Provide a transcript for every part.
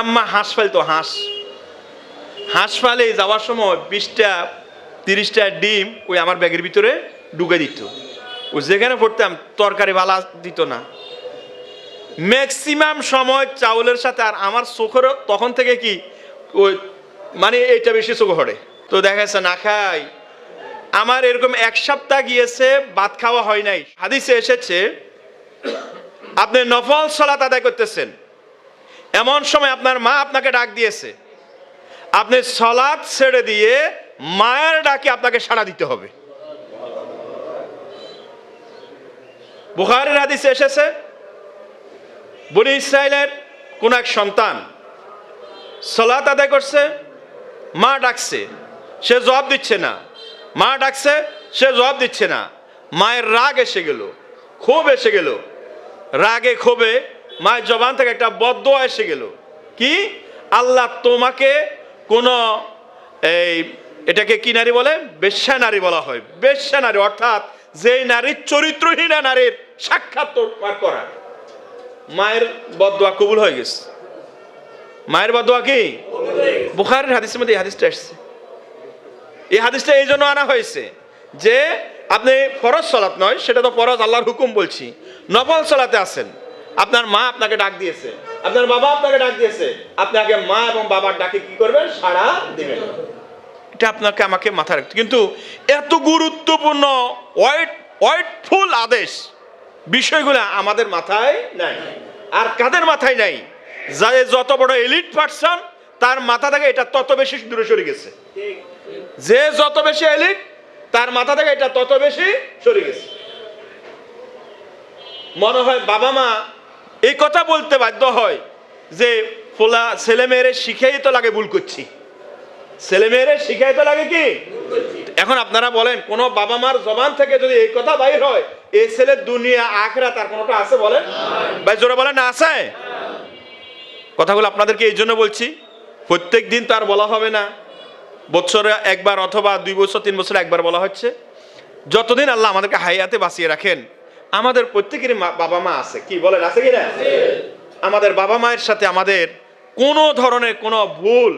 আম্মা, হাঁস ফেলতো হাঁস। হাঁস ফালে যাওয়ার সময় বিশটা, তিরিশটা ডিম ওই আমার ব্যাগের ভিতরে ঢুকে দিত। ও যেখানে পড়তাম, তরকারি বালা দিত না। ম্যাক্সিমাম সময় চাউলের সাথে আর আমার চোখেরও তখন থেকে কি, ওই মানে এইটা বেশি চোখ হরে তো দেখা যাচ্ছে না খাই। আমার এরকম এক সপ্তাহ গিয়েছে, ভাত খাওয়া হয় নাই। হাদিসে এসেছে, আপনি নফল সলাত আদায় করতেছেন। এমন সময় আপনার মা আপনাকে ডাক দিয়েছে। আপনি সলাদ ছেড়ে দিয়ে মায়ের ডাকে আপনাকে সাড়া দিতে হবে। বুখারের হাদিসে এসেছে, বনি ইসরায়েলের কোন এক সন্তান সলাত আদায় করছে, মা ডাকছে, সে জবাব দিচ্ছে না। মা ডাকছে, সে জবাব দিচ্ছে না। মায়ের রাগ এসে গেল, ক্ষোভ এসে গেল। রাগে ক্ষোভে মায়ের জবান থেকে একটা বদ্ধ এসে গেল। কি? আল্লাহ তোমাকে কোনো এই এটাকে কি নারী বলে? বেশ্যা নারী বলা হয়। বেশ্যা নারী, অর্থাৎ যেই নারীর চরিত্রহীনা নারীর সাক্ষাৎ করা। মায়ের বদোয়া কবুল হয়ে গেছে। মায়ের বদোয়া কি? বুখারের হাদিসের মধ্যে এই হাদিসটা এসছে। এই হাদিসটা এই জন্য আনা হয়েছে যে আপনি ফরজ সলাৎ নয়, সেটা তো ফরজ, আল্লাহর হুকুম বলছি। নফল সলাতে আছেন। আপনার মা আপনাকে ডাক দিয়েছে। আপনার বাবা আপনাকে ডাক দিয়েছে। আপনাকে মা এবং বাবার ডাকে কি করবেন সাড়া দিবেন। এটা আপনাকে আমাকে মাথায় রাখতে কিন্তু এত গুরুত্বপূর্ণ, ওয়াইট, ওয়াইটফুল আদেশ বিষয়গুলো আমাদের মাথায় নাই। আর কাদের মাথায় নাই? যা যত বড় এলিট পার্সন তার মাথা থেকে এটা তত বেশি দূরে সরে গেছে। যে যত বেশি এলিট তার মাথা থেকে এটা তত বেশি সরে গেছে। মনে হয় বাবা মা এই কথা বলতে বাধ্য হয় যে ফোলা ছেলে মেয়েরে শিখেই তো লাগে ভুল করছি। ছেলে মেয়েরে শিখাই তো লাগে কি? এখন আপনারা বলেন, কোন বাবা মার জবান থেকে যদি এই কথা বাইর হয় এই ছেলের দুনিয়া আখরা তার কোনোটা আছে বলেন? ভাই, জোরে বলেন, না আছে? কথাগুলো আপনাদেরকে এই জন্য বলছি, প্রত্যেক দিন তো আর বলা হবে না। বছরে একবার অথবা দুই বছর, তিন বছর একবার বলা হচ্ছে। যতদিন আল্লাহ আমাদেরকে হাইয়াতে বাঁচিয়ে রাখেন আমাদের প্রত্যেকেরই মা- বাবা মা আছে। কি বলেন আছে কি না আমাদের বাবা মায়ের সাথে আমাদের কোনো ধরনের কোনো ভুল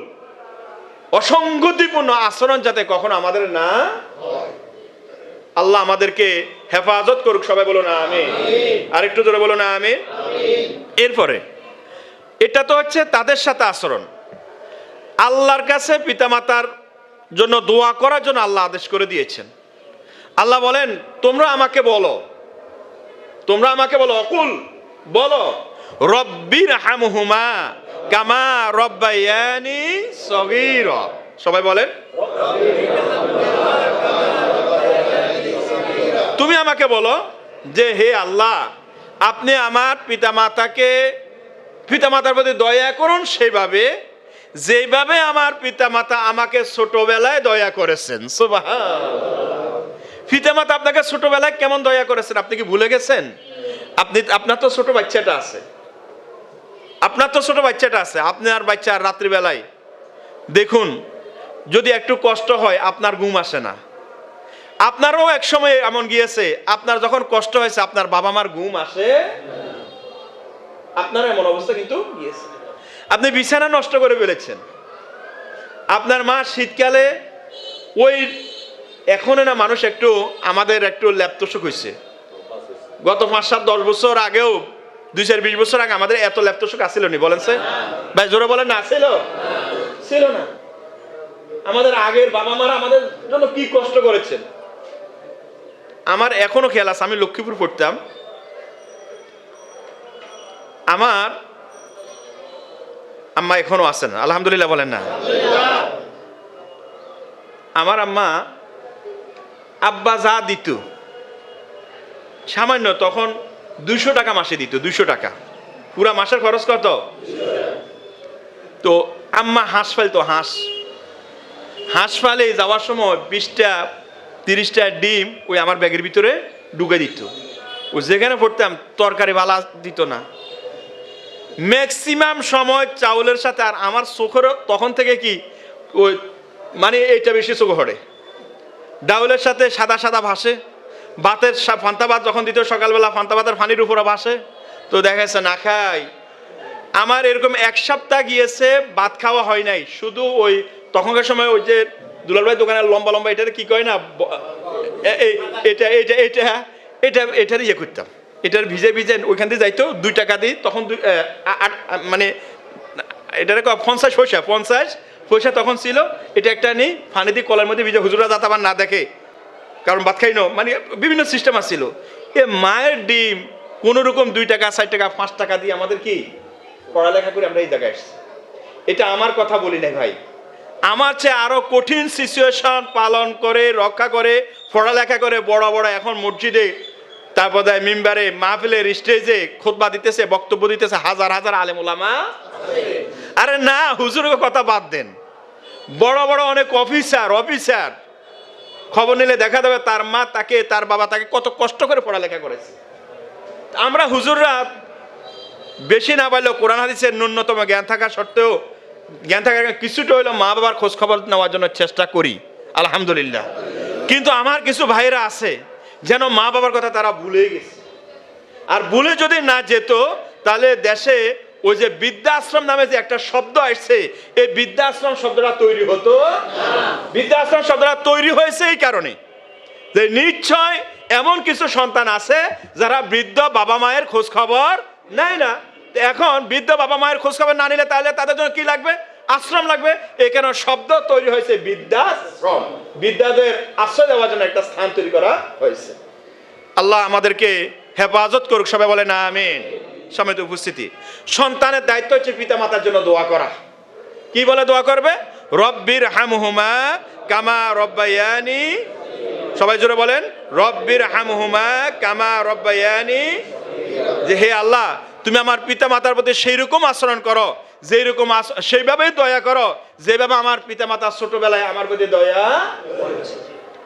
অসঙ্গতিপূর্ণ আচরণ যাতে কখনো আমাদের না আল্লাহ আমাদেরকে হেফাজত করুক সবাই বলো না আমি আর একটু জোরে বলো না আমি এরপরে এটা তো হচ্ছে তাদের সাথে আচরণ। আল্লাহর কাছে পিতামাতার জন্য দোয়া করার জন্য আল্লাহ আদেশ করে দিয়েছেন। আল্লাহ বলেন তোমরা আমাকে বলো তোমরা আমাকে বলো, অকুল, বলো রব্বির হামহুমা কামা রব্বায়ানি সগীর। সবাই বলেন, তুমি আমাকে বলো যে, হে আল্লাহ, আপনি আমার পিতা পিতামাতাকে, পিতামাতার প্রতি দয়া করুন সেভাবে, যেভাবে আমার পিতামাতা আমাকে ছোটবেলায় দয়া করেছেন। সুবহান। পিতামাতা আপনাকে ছোটবেলায় কেমন দয়া করেছেন? আপনি কি ভুলে গেছেন? আপনি, আপনার তো ছোট বাচ্চাটা আছে। আপনার তো ছোট বাচ্চাটা আছে। আপনার বাচ্চা রাত্রিবেলায়। দেখুন, যদি একটু কষ্ট হয়, আপনার ঘুম আসে না। আপনারও এক সময় এমন গিয়েছে, আপনার যখন কষ্ট হয়েছে, আপনার বাবা মার ঘুম আসে আপনার এমন অবস্থা কিন্তু গিয়েছে। আপনি বিছানা নষ্ট করে ফেলেছেন। আপনার মা শীতকালে ওই এখনও না মানুষ একটু আমাদের একটু ল্যাপতোষক হয়েছে গত পাঁচ সাত দশ বছর আগেও, দুই চার বিশ বছর আগে আমাদের এত ল্যাপতোষক আসছিল নি বলেন স্যার? ভাই, জোরে বলেন না ছিল ছিল না। আমাদের আগের বাবা মারা আমাদের জন্য কি কষ্ট করেছেন? আমার এখনও খেয়াল আছে, আমি লক্ষ্মীপুর পড়তাম। আমার আম্মা এখনও আছেন আলহামদুলিল্লাহ বলেন না। আমার আম্মা আব্বা যা দিত, সামান্য তখন দুশো টাকা মাসে দিত দুশো টাকা। পুরা মাসের খরচ কত? তো আম্মা হাঁস ফেলতো, হাঁস। হাঁস ফালে যাওয়ার সময় বিশটা, তিরিশটা ডিম ওই আমার ব্যাগের ভিতরে ঢুকে দিত। ও যেখানে পড়তাম তরকারি বালা দিত না। ম্যাক্সিমাম সময় চাউলের সাথে আর আমার চোখেরও তখন থেকে কি ওই মানে এইটা বেশি চোখ হরে ডাউলের সাথে সাদা সাদা ভাসে। ভাতের সা- ফান্তা ভাত যখন দিত সকালবেলা, ফান্তা ভাতের ফানির উপরে ভাসে। তো দেখা যাচ্ছে না খাই। আমার এরকম এক সপ্তাহ গিয়েছে, ভাত খাওয়া হয় নাই। শুধু ওই তখনকার সময় ওই যে দুলাল ভাই দোকানের লম্বা লম্বা এটা কি কয় না এটা এটা এটা এটা, এটার ইয়ে করতাম। এটার ভিজে ভিজে ওইখান দিয়ে যাইতো, দুই টাকা দিই, তখন মানে এটার পঞ্চাশ পয়সা, পঞ্চাশ পয়সা তখন ছিল, এটা একটা নেই, ফানি দিয়ে কলার মধ্যে ভিজে হুজুরা যাতে আবার না দেখে। কারণ ভাত খাই মানে বিভিন্ন সিস্টেম আসছিল এ মায়ের ডিম কোনো রকম দুই টাকা ষাট টাকা, পাঁচ টাকা দিয়ে আমাদের কি? পড়ালেখা করে আমরা এই জায়গায় আসছি। এটা আমার কথা বলি না ভাই। আমার চেয়ে আরও কঠিন সিচুয়েশন পালন করে, রক্ষা করে, পড়ালেখা করে বড় বড় এখন মসজিদে, তারপর দেয় মিম্বারে, মাহফিলের স্টেজে খোদবা দিতেছে, বক্তব্য দিতেছে হাজার হাজার আলেম ওলামা। আরে না হুজুরের কথা বাদ দেন। বড় বড় অনেক অফিসার অফিসার। খবর নিলে দেখা যাবে তার মা তাকে, তার বাবা তাকে কত কষ্ট করে পড়ালেখা করেছে। আমরা হুজুররা বেশি না পারলেও কোরআন হাদিসের ন্যূনতম জ্ঞান থাকা সত্ত্বেও, জ্ঞান থাকার কিছুটা হইলেও মা বাবার খোঁজ খবর নেওয়ার জন্য চেষ্টা করি, আলহামদুলিল্লাহ। কিন্তু আমার কিছু ভাইরা আছে, যেন মা বাবার কথা তারা ভুলে গেছে। আর ভুলে যদি না যেত, তাহলে দেশে ওই যে বৃদ্ধাশ্রম নামে যে একটা শব্দ আসছে, এই বৃদ্ধাশ্রম শব্দটা তৈরি হতো? বৃদ্ধাশ্রম শব্দটা তৈরি হয়েছে এই কারণে। যে নিশ্চয় এমন কিছু সন্তান আছে যারা বৃদ্ধ বাবা মায়ের খোঁজ খবর নেয় না। এখন বৃদ্ধ বাবা মায়ের খোঁজ খবর না নিলে তাহলে তাদের জন্য কি লাগবে? আশ্রম লাগবে। এখানে শব্দ তৈরি হয়েছে বৃদ্ধাশ্রম। বৃদ্ধাদের আশ্রয় দেওয়ার জন্য একটা স্থান তৈরি করা হয়েছে। আল্লাহ আমাদেরকে হেফাজত করুক, সবাই বলে না আমিন। সমেত উপস্থিতি। সন্তানের দায়িত্ব হচ্ছে পিতা মাতার জন্য দোয়া করা। কি বলে দোয়া করবে? রব্বির হামহুমা কামা রব্বায়ানি। সবাই জোরে বলেন, রব্বির হামহুমা কামা রব্বায়ানি। যে হে আল্লাহ, তুমি আমার পিতা মাতার প্রতি সেই রকম আচরণ করো যেই রকম সেইভাবেই দয়া করো, যেভাবে আমার পিতা মাতা ছোটবেলায় আমার প্রতি দয়া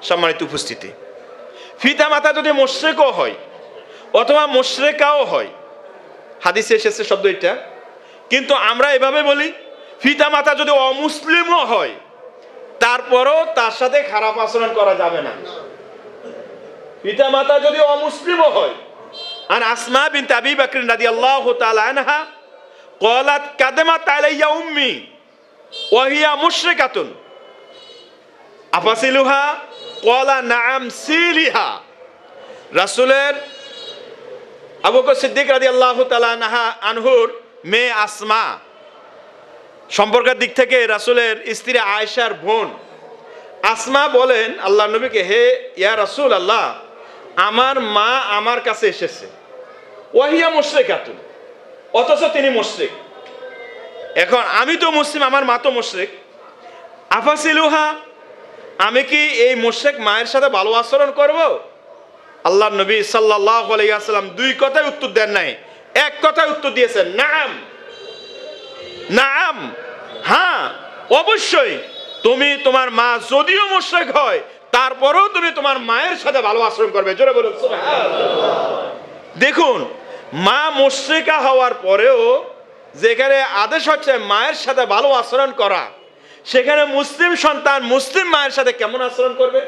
সম্মানিত উপস্থিতি। পিতা মাতা যদি মোশ্রেকও হয়, অথবা মোশ্রেকাও হয় হাদিসে এসেছে শব্দ এটা। কিন্তু আমরা এভাবে বলি পিতা মাতা যদি অমুসলিমও হয়, তারপরও তার সাথে খারাপ আচরণ করা যাবে না। পিতা মাতা যদি অমুসলিমও হয়, আর আসমা বিন তাবি বাকরিন রাদি আল্লাহ তালানহা কলাত কাদেমা তাইলাইয়া উম্মি ওয়াহিয়া মুশরিকাতুন। আফাসিলুহা কলা নাম সিলিহা। রাসুলের আবু বকর সিদ্দিক রাদিয়াল্লাহু তাআলা আনহা আনহুর মেয়ে আসমা সম্পর্কের দিক থেকে রাসূলের স্ত্রী আয়েশার বোন। আসমা বলেন আল্লাহ নবীকে, হে, ইয়া রাসূল আল্লাহ আমার মা আমার কাছে এসেছে। ওয়াহিয়া মুশরিকাতুন, অথচ তিনি মুশরিক। এখন আমি তো মুসলিম, আমার মা তো মুশরিক। আফাসিলুহা, আমি কি এই মুশরিক মায়ের সাথে ভালো আচরণ করব? আল্লাহ নবী সাল্লাল্লাহু আলাইহি ওয়াসাল্লাম দুই কথায় উত্তর দেন নাই। এক কথায় উত্তর দিয়েছেন, নাম। নাম? হ্যাঁ অবশ্যই। তুমি তোমার মা যদিও মুশরিক হয়, তারপরেও তুমি তোমার মায়ের সাথে ভালো আচরণ করবে। জোরে বলুন দেখুন, মা মুশ্রিকা হওয়ার পরেও যেখানে আদেশ হচ্ছে মায়ের সাথে ভালো আচরণ করা, সেখানে মুসলিম সন্তান মুসলিম মায়ের সাথে কেমন আচরণ করবে?